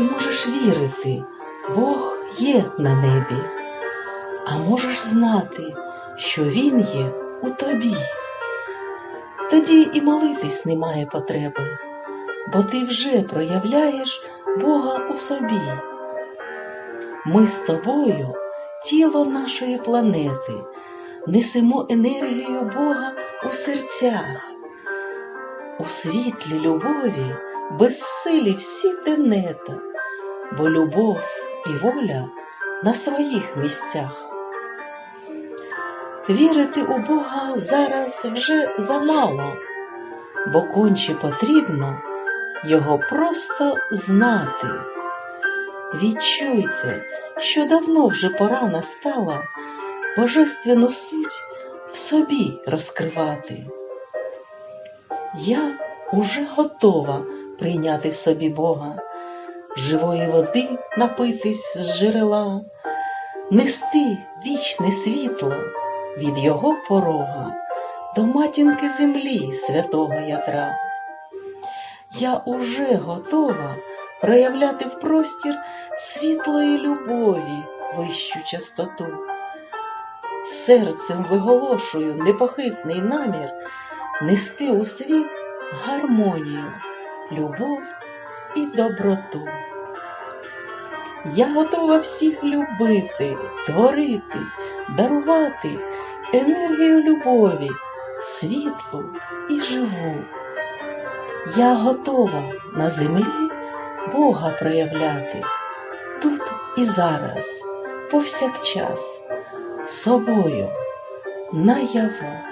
можеш вірити, Бог є на небі, а можеш знати, що Він є у тобі. Тоді і молитись немає потреби, бо ти вже проявляєш Бога у собі. Ми з тобою, тіло нашої планети, несемо енергію Бога у серцях, у світлі любові безсилі всі тенета, бо любов і воля на своїх місцях. Вірити у Бога зараз вже замало, бо конче потрібно його просто знати. Відчуйте, що давно вже пора настала божественну суть в собі розкривати. Я уже готова прийняти в собі Бога, живої води напитись з джерела, нести вічне світло від Його порога до матінки землі святого ядра. Я уже готова проявляти в простір світлої любові вищу частоту. Серцем виголошую непохитний намір нести у світ гармонію, любов і доброту. Я готова всіх любити, творити, дарувати енергію любові, світлу і живу. Я готова на землі Бога проявляти тут і зараз, повсякчас, собою наяву.